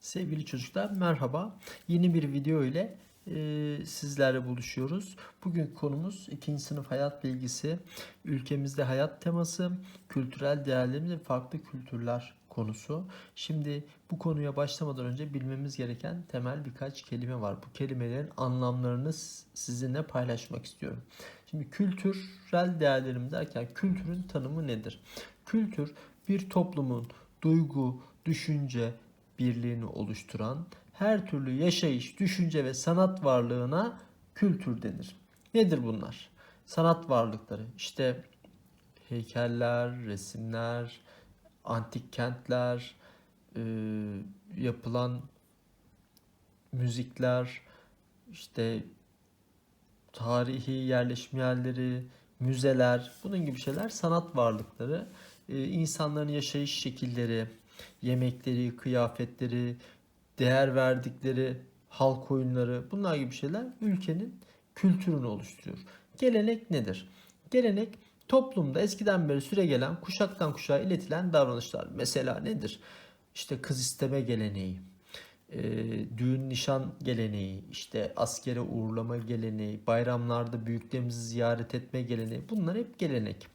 Sevgili çocuklar merhaba. Yeni bir video ile e, sizlerle buluşuyoruz. Bugün konumuz 2. sınıf hayat bilgisi, ülkemizde hayat teması, kültürel değerlerimiz ve farklı kültürler konusu. Şimdi bu konuya başlamadan önce bilmemiz gereken temel birkaç kelime var. Bu kelimelerin anlamlarını sizinle paylaşmak istiyorum. Şimdi kültürel değerlerim derken kültürün tanımı nedir? Kültür bir toplumun duygu, düşünce, birliğini oluşturan her türlü yaşayış, düşünce ve sanat varlığına kültür denir. Nedir bunlar? Sanat varlıkları. İşte heykeller, resimler, antik kentler, e, yapılan müzikler, işte tarihi yerleşim yerleri, müzeler, bunun gibi şeyler sanat varlıkları. E, insanların yaşayış şekilleri, yemekleri, kıyafetleri, değer verdikleri halk oyunları, bunlar gibi şeyler ülkenin kültürünü oluşturuyor. Gelenek nedir? Gelenek toplumda eskiden beri süre gelen kuşaktan kuşağa iletilen davranışlar. Mesela nedir? İşte kız isteme geleneği, e, düğün nişan geleneği, işte askere uğurlama geleneği, bayramlarda büyüklerimizi ziyaret etme geleneği bunlar hep gelenek.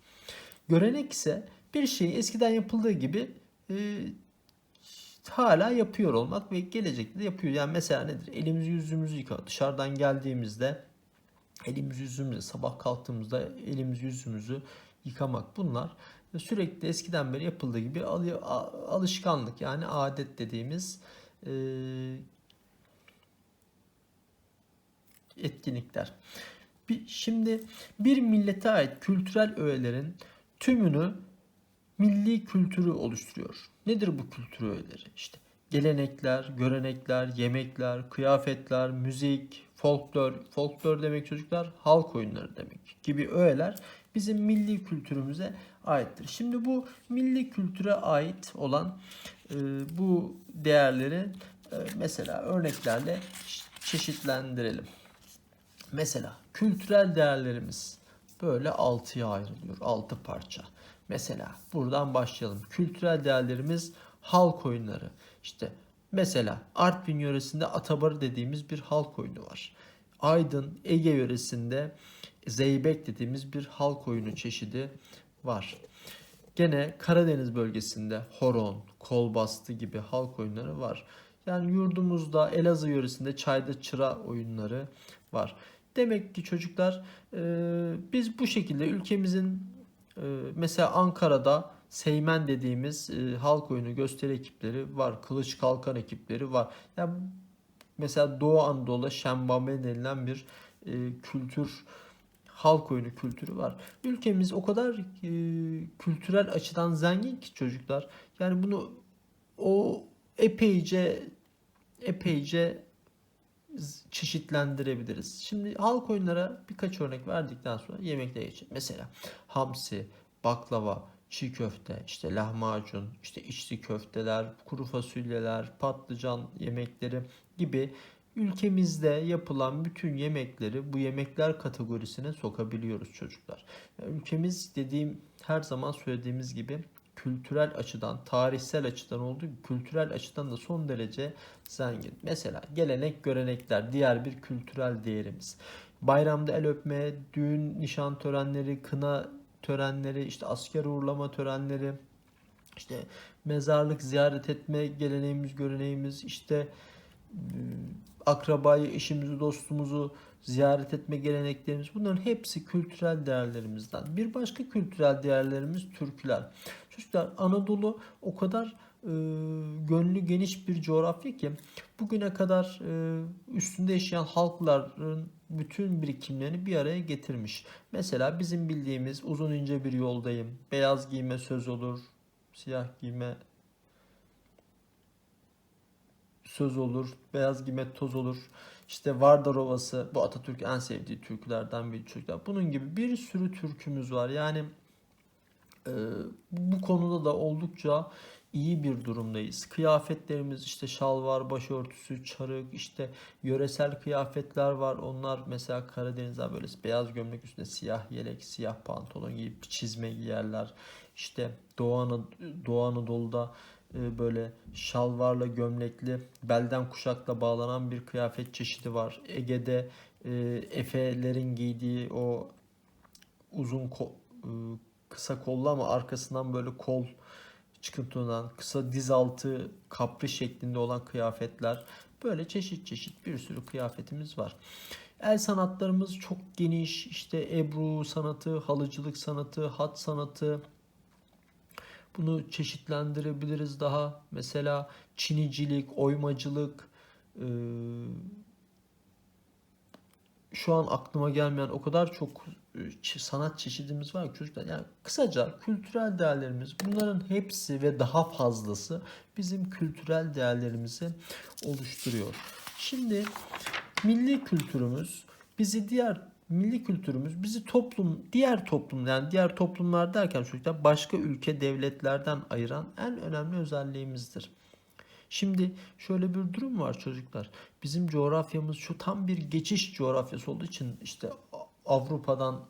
Görenek ise bir şeyi eskiden yapıldığı gibi e, hala yapıyor olmak ve gelecekte de yapıyor. Yani mesela nedir? Elimizi yüzümüzü yıka. Dışarıdan geldiğimizde elimizi yüzümüzü sabah kalktığımızda elimizi yüzümüzü yıkamak bunlar sürekli eskiden beri yapıldığı gibi alışkanlık yani adet dediğimiz e, etkinlikler. Bir, şimdi bir millete ait kültürel öğelerin tümünü milli kültürü oluşturuyor. Nedir bu kültür öğeleri? İşte gelenekler, görenekler, yemekler, kıyafetler, müzik, folklor, folklor demek çocuklar halk oyunları demek gibi öğeler bizim milli kültürümüze aittir. Şimdi bu milli kültüre ait olan e, bu değerleri e, mesela örneklerle çeşitlendirelim. Mesela kültürel değerlerimiz böyle altıya ayrılıyor. Altı parça. Mesela buradan başlayalım. Kültürel değerlerimiz halk oyunları. İşte mesela Artvin yöresinde Atabarı dediğimiz bir halk oyunu var. Aydın, Ege yöresinde Zeybek dediğimiz bir halk oyunu çeşidi var. Gene Karadeniz bölgesinde horon, kolbastı gibi halk oyunları var. Yani yurdumuzda Elazığ yöresinde çayda çıra oyunları var. Demek ki çocuklar biz bu şekilde ülkemizin mesela Ankara'da Seymen dediğimiz e, halk oyunu gösteri ekipleri var. Kılıç kalkan ekipleri var. Yani mesela Doğu Anadolu'da Şembame denilen bir e, kültür halk oyunu kültürü var. Ülkemiz o kadar e, kültürel açıdan zengin ki çocuklar. Yani bunu o epeyce epeyce çeşitlendirebiliriz. Şimdi halk oyunlara birkaç örnek verdikten sonra yemeklere geçelim. Mesela hamsi, baklava, çiğ köfte, işte lahmacun, işte içli köfteler, kuru fasulyeler, patlıcan yemekleri gibi ülkemizde yapılan bütün yemekleri bu yemekler kategorisine sokabiliyoruz çocuklar. Ülkemiz dediğim her zaman söylediğimiz gibi kültürel açıdan, tarihsel açıdan olduğu gibi kültürel açıdan da son derece zengin. Mesela gelenek, görenekler diğer bir kültürel değerimiz. Bayramda el öpme, düğün, nişan törenleri, kına törenleri, işte asker uğurlama törenleri, işte mezarlık ziyaret etme geleneğimiz, göreneğimiz, işte e, akrabayı, eşimizi, dostumuzu ziyaret etme geleneklerimiz bunların hepsi kültürel değerlerimizden. Bir başka kültürel değerlerimiz türküler. Çocuklar Anadolu o kadar e, gönlü geniş bir coğrafya ki bugüne kadar e, üstünde yaşayan halkların bütün birikimlerini bir araya getirmiş. Mesela bizim bildiğimiz uzun ince bir yoldayım. Beyaz giyme söz olur, siyah giyme söz olur, beyaz giyme toz olur. İşte Vardar Ovası bu Atatürk en sevdiği türkülerden bir çocuklar. Bunun gibi bir sürü türkümüz var. Yani bu konuda da oldukça iyi bir durumdayız. Kıyafetlerimiz işte şalvar, başörtüsü, çarık, işte yöresel kıyafetler var. Onlar mesela Karadeniz'de böyle beyaz gömlek üstünde siyah yelek, siyah pantolon giyip çizme giyerler. İşte Doğu, Anad- Doğu Anadolu'da e, böyle şalvarla gömlekli belden kuşakla bağlanan bir kıyafet çeşidi var. Ege'de e, Efelerin giydiği o uzun ko- e, kısa kollu ama arkasından böyle kol çıkıntılanan kısa diz altı kapri şeklinde olan kıyafetler böyle çeşit çeşit bir sürü kıyafetimiz var. El sanatlarımız çok geniş. İşte ebru sanatı, halıcılık sanatı, hat sanatı. Bunu çeşitlendirebiliriz daha. Mesela çinicilik, oymacılık, e, şu an aklıma gelmeyen o kadar çok sanat çeşidimiz var çocuklar. Yani kısaca kültürel değerlerimiz bunların hepsi ve daha fazlası bizim kültürel değerlerimizi oluşturuyor. Şimdi milli kültürümüz bizi diğer milli kültürümüz bizi toplum diğer toplum yani diğer toplumlar derken çocuklar başka ülke devletlerden ayıran en önemli özelliğimizdir. Şimdi şöyle bir durum var çocuklar. Bizim coğrafyamız şu tam bir geçiş coğrafyası olduğu için işte Avrupa'dan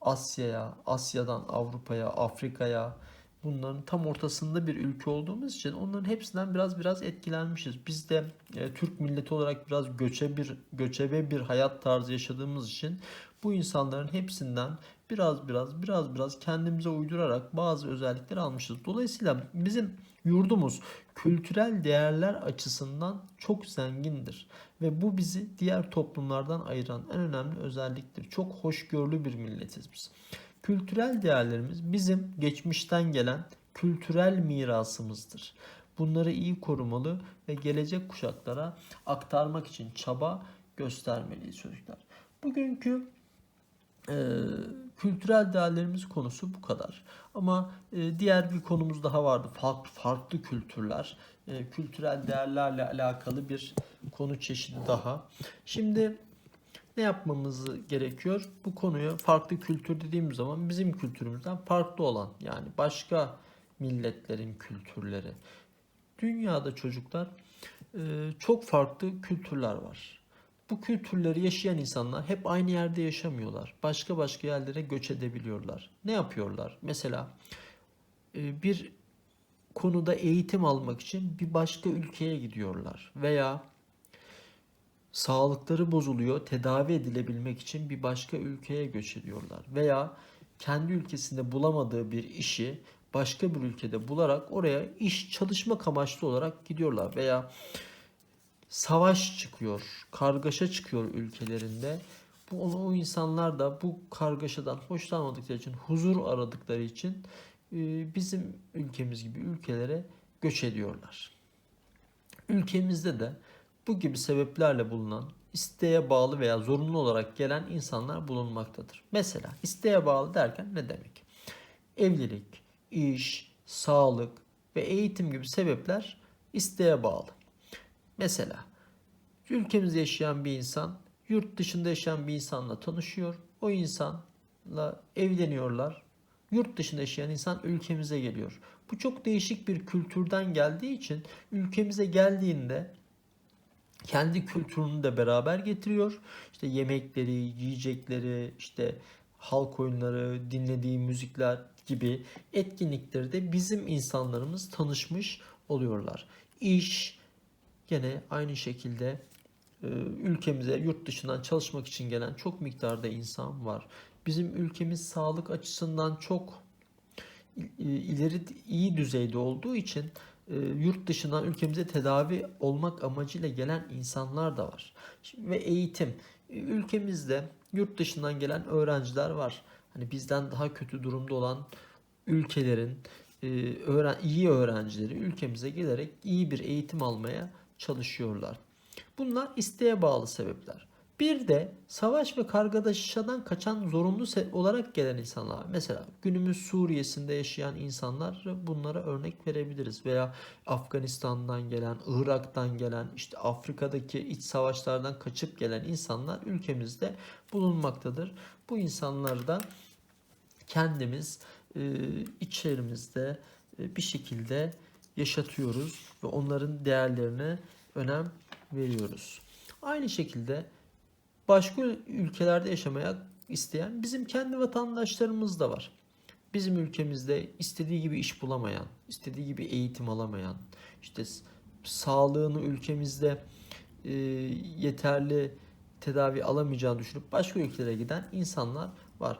Asya'ya, Asya'dan Avrupa'ya, Afrika'ya bunların tam ortasında bir ülke olduğumuz için onların hepsinden biraz biraz etkilenmişiz. Biz de e, Türk milleti olarak biraz göçe bir göçebe bir hayat tarzı yaşadığımız için bu insanların hepsinden biraz biraz biraz biraz kendimize uydurarak bazı özellikler almışız. Dolayısıyla bizim yurdumuz kültürel değerler açısından çok zengindir ve bu bizi diğer toplumlardan ayıran en önemli özelliktir. Çok hoşgörülü bir milletiz biz. Kültürel değerlerimiz bizim geçmişten gelen kültürel mirasımızdır. Bunları iyi korumalı ve gelecek kuşaklara aktarmak için çaba göstermeliyiz çocuklar. Bugünkü e, kültürel değerlerimiz konusu bu kadar. Ama e, diğer bir konumuz daha vardı. Farklı, farklı kültürler, e, kültürel değerlerle alakalı bir konu çeşidi daha. Şimdi ne yapmamız gerekiyor? Bu konuyu farklı kültür dediğimiz zaman bizim kültürümüzden farklı olan yani başka milletlerin kültürleri. Dünyada çocuklar e, çok farklı kültürler var. Bu kültürleri yaşayan insanlar hep aynı yerde yaşamıyorlar. Başka başka yerlere göç edebiliyorlar. Ne yapıyorlar? Mesela e, bir konuda eğitim almak için bir başka ülkeye gidiyorlar veya sağlıkları bozuluyor, tedavi edilebilmek için bir başka ülkeye göç ediyorlar veya kendi ülkesinde bulamadığı bir işi başka bir ülkede bularak oraya iş çalışmak amaçlı olarak gidiyorlar veya savaş çıkıyor, kargaşa çıkıyor ülkelerinde. Bu o insanlar da bu kargaşadan hoşlanmadıkları için, huzur aradıkları için e, bizim ülkemiz gibi ülkelere göç ediyorlar. Ülkemizde de bu gibi sebeplerle bulunan isteğe bağlı veya zorunlu olarak gelen insanlar bulunmaktadır. Mesela isteğe bağlı derken ne demek? Evlilik, iş, sağlık ve eğitim gibi sebepler isteğe bağlı. Mesela ülkemizde yaşayan bir insan yurt dışında yaşayan bir insanla tanışıyor. O insanla evleniyorlar. Yurt dışında yaşayan insan ülkemize geliyor. Bu çok değişik bir kültürden geldiği için ülkemize geldiğinde kendi kültürünü de beraber getiriyor. İşte yemekleri, yiyecekleri, işte halk oyunları, dinlediği müzikler gibi etkinlikleri de bizim insanlarımız tanışmış oluyorlar. İş gene aynı şekilde e, ülkemize yurt dışından çalışmak için gelen çok miktarda insan var. Bizim ülkemiz sağlık açısından çok ileri iyi düzeyde olduğu için e, yurt dışından ülkemize tedavi olmak amacıyla gelen insanlar da var. Ve eğitim. E, Ülkemizde yurt dışından gelen öğrenciler var. Hani bizden daha kötü durumda olan ülkelerin iyi öğrencileri ülkemize gelerek iyi bir eğitim almaya çalışıyorlar. Bunlar isteğe bağlı sebepler. Bir de savaş ve kargaşadan kaçan zorunlu olarak gelen insanlar. Mesela günümüz Suriye'sinde yaşayan insanlar bunlara örnek verebiliriz. Veya Afganistan'dan gelen, Irak'tan gelen, işte Afrika'daki iç savaşlardan kaçıp gelen insanlar ülkemizde bulunmaktadır. Bu insanları da kendimiz e, içerimizde e, bir şekilde yaşatıyoruz ve onların değerlerine önem veriyoruz. Aynı şekilde başka ülkelerde yaşamaya isteyen bizim kendi vatandaşlarımız da var. bizim ülkemizde istediği gibi iş bulamayan, istediği gibi eğitim alamayan, işte sağlığını ülkemizde e, yeterli tedavi alamayacağını düşünüp başka ülkelere giden insanlar var.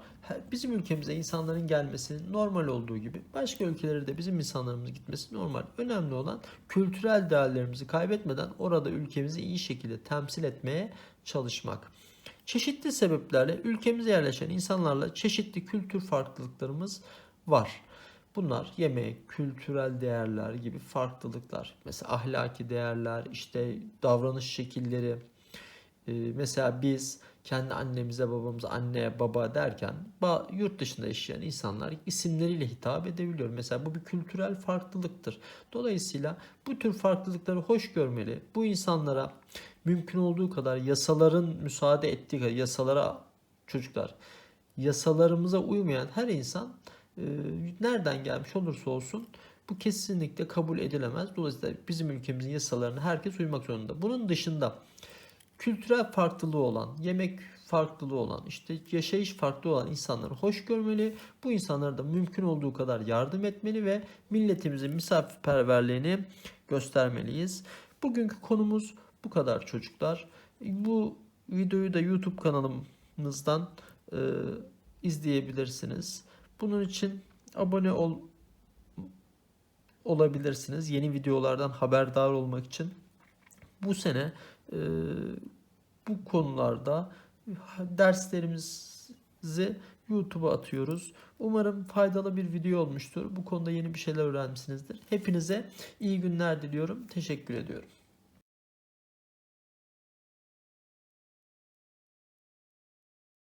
Bizim ülkemize insanların gelmesi normal olduğu gibi başka ülkelere de bizim insanlarımız gitmesi normal. Önemli olan kültürel değerlerimizi kaybetmeden orada ülkemizi iyi şekilde temsil etmeye çalışmak. Çeşitli sebeplerle ülkemize yerleşen insanlarla çeşitli kültür farklılıklarımız var. Bunlar yemek, kültürel değerler gibi farklılıklar. Mesela ahlaki değerler, işte davranış şekilleri. Ee, mesela biz kendi annemize babamıza anne baba derken yurt dışında yaşayan insanlar isimleriyle hitap edebiliyor. Mesela bu bir kültürel farklılıktır. Dolayısıyla bu tür farklılıkları hoş görmeli. Bu insanlara mümkün olduğu kadar yasaların müsaade ettiği kadar yasalara çocuklar yasalarımıza uymayan her insan e, nereden gelmiş olursa olsun bu kesinlikle kabul edilemez. Dolayısıyla bizim ülkemizin yasalarına herkes uymak zorunda. Bunun dışında kültürel farklılığı olan, yemek farklılığı olan, işte yaşayış farklı olan insanları hoş görmeli. Bu insanlara da mümkün olduğu kadar yardım etmeli ve milletimizin misafirperverliğini göstermeliyiz. Bugünkü konumuz bu kadar çocuklar. Bu videoyu da YouTube kanalımızdan e, izleyebilirsiniz. Bunun için abone ol olabilirsiniz. Yeni videolardan haberdar olmak için. Bu sene bu konularda derslerimizi YouTube'a atıyoruz. Umarım faydalı bir video olmuştur. Bu konuda yeni bir şeyler öğrenmişsinizdir. Hepinize iyi günler diliyorum. Teşekkür ediyorum.